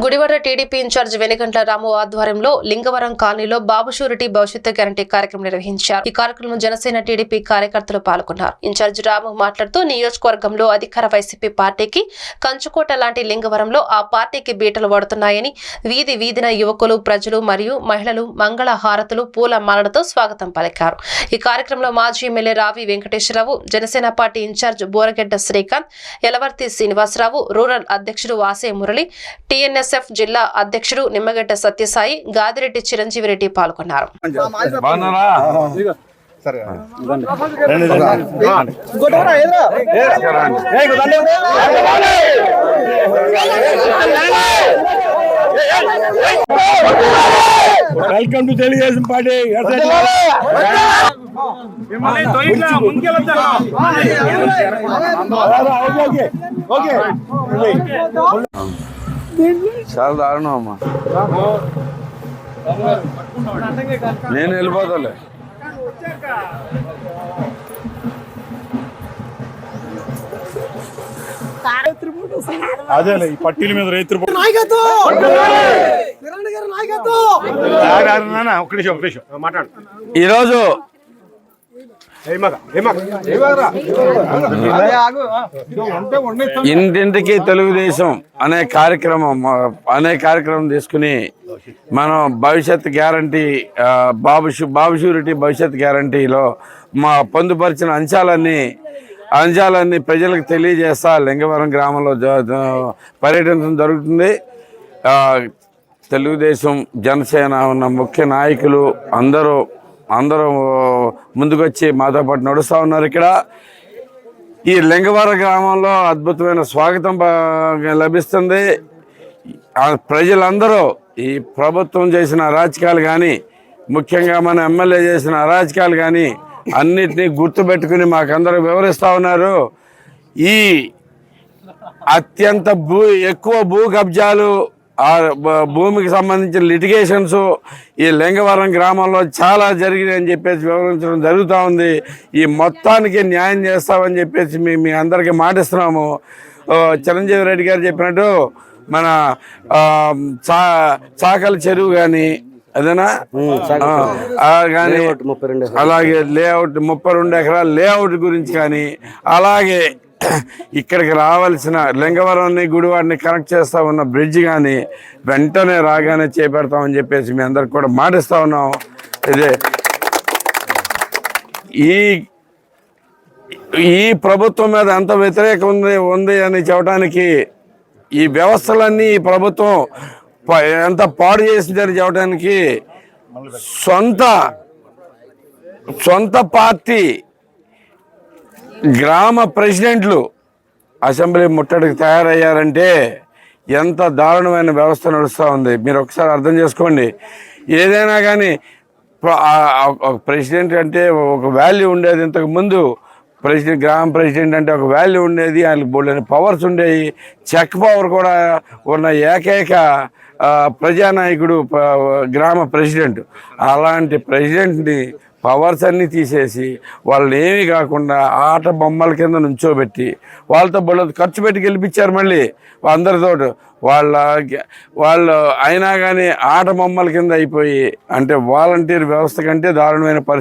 Gudivada TDP incharge Venigandla Ramu ఆధ్వర్యంలో లింగవరం కాలనీలో బాబు surety భవిష్యత్తు గ్యారంటీ కార్యక్రమం నిర్వహించారు. ఈ కార్యక్రమంలో జనసేన టీడీపీ కార్యకర్తలు పాల్గొన్నారు. ఇన్ఛార్జ్ రాము మాట్లాడుతూ నియోజకవర్గంలో అధికార వైసీపీ పార్టీకి కంచుకోట లాంటి లింగవరంలో ఆ పార్టీకి బీటలు పడుతున్నాయని వీధి వీధిన యువకులు ప్రజలు మరియు మహిళలు మంగళ హారతులు పూల మాలలతో స్వాగతం పలికారు. ఈ కార్యక్రమంలో మాజీ MLA Ravi Venkateswararao Janasena party incharge Boragadda Srikanth Yalavarthi Srinivasarao rural అధ్యక్షుడు వాసే మురళి టీఎన్ఎస్ఎఫ్ జిల్లా అధ్యక్షుడు నిమ్మగడ్డ సత్యసాయి గాదిరెడ్డి చిరంజీవి రెడ్డి పాల్గొన్నారు. వెల్కమ్ టు తెలుగుదేశం పార్టీ చాలా దారుణం అమ్మా నేను వెళ్ళిపోతాలే అదేలే ఈ పట్టీల మీద రైతులు ఒక నిమిషం ఒక నిమిషం మాట్లాడు ఈరోజు ఇంటింటికి తెలుగుదేశం అనే కార్యక్రమం అనే కార్యక్రమం తీసుకుని మనం భవిష్యత్ గ్యారంటీ బాబు బాబు షూరిటీ భవిష్యత్ గ్యారంటీలో మా పొందుపరిచిన అంశాలన్నీ అంశాలన్నీ ప్రజలకు తెలియజేస్తా లింగవరం గ్రామంలో పర్యటించడం జరుగుతుంది. తెలుగుదేశం జనసేన ఉన్న ముఖ్య నాయకులు అందరూ అందరూ ముందుకొచ్చి మాతో పాటు నడుస్తూ ఉన్నారు ఇక్కడ. ఈ లింగవర గ్రామంలో అద్భుతమైన స్వాగతం లభిస్తుంది. ప్రజలందరూ ఈ ప్రభుత్వం చేసిన అరాచకాలు కానీ ముఖ్యంగా మన ఎమ్మెల్యే చేసిన అరాచకాలు కానీ అన్నిటినీ గుర్తుపెట్టుకుని మాకందరూ వివరిస్తూ ఉన్నారు. ఈ అత్యంత భూ ఎక్కువ భూ కబ్జాలు ఆ భూమికి సంబంధించిన లిటిగేషన్స్ ఈ లింగవరం గ్రామంలో చాలా జరిగినాయని చెప్పేసి వివరించడం జరుగుతూ ఉంది. ఈ మొత్తానికి న్యాయం చేస్తామని చెప్పేసి మీ మీ అందరికీ మాటిస్తున్నాము. చిరంజీవి రెడ్డి గారు చెప్పినట్టు మన చా చాకల చెరువు కానీ అదేనా? కానీ అలాగే లేఅవుట్ ముప్పై రెండు ఎకరాల లేఅవుట్ గురించి కానీ అలాగే ఇక్కడికి రావాల్సిన లింగవరంని గుడివాడిని కనెక్ట్ చేస్తూ ఉన్న బ్రిడ్జ్ కానీ వెంటనే రాగానే చేపెడతామని చెప్పేసి మీ అందరికి కూడా మాటిస్తూ ఉన్నాం. ఇదే ఈ ఈ ప్రభుత్వం మీద ఎంత వ్యతిరేకం ఉంది ఉంది అని చెప్పడానికి ఈ వ్యవస్థలన్నీ ఈ ప్రభుత్వం ప- ఎంత పాడు చేసిందని చెప్పడానికి సొంత సొంత పార్టీ గ్రామ ప్రెసిడెంట్లు అసెంబ్లీ ముట్టడికి తయారయ్యారంటే ఎంత దారుణమైన వ్యవస్థ నడుస్తూ ఉంది. మీరు ఒకసారి అర్థం చేసుకోండి. ఏదైనా కానీ ఒక ప్రెసిడెంట్ అంటే ఒక వాల్యూ ఉండేది ఇంతకు ముందు. ప్రెసిడెంట్ గ్రామ ప్రెసిడెంట్ అంటే ఒక వాల్యూ ఉండేది. ఆయనకు బోల్డని పవర్స్ ఉండేవి చెక్ పవర్ కూడా ఉన్న ఏకైక ప్రజానాయకుడు గ్రామ ప్రెసిడెంట్. అలాంటి ప్రెసిడెంట్ని పవర్స్ అన్నీ తీసేసి వాళ్ళని ఏమీ కాకుండా ఆట బొమ్మల కింద నుంచోబెట్టి వాళ్ళతో బోళ్ళ ఖర్చు పెట్టి గెలిపించారు మళ్ళీ. అందరితో వాళ్ళ వాళ్ళు అయినా కానీ ఆట బొమ్మల కింద అయిపోయి అంటే వాలంటీర్ వ్యవస్థ కంటే దారుణమైన పరిస్థితి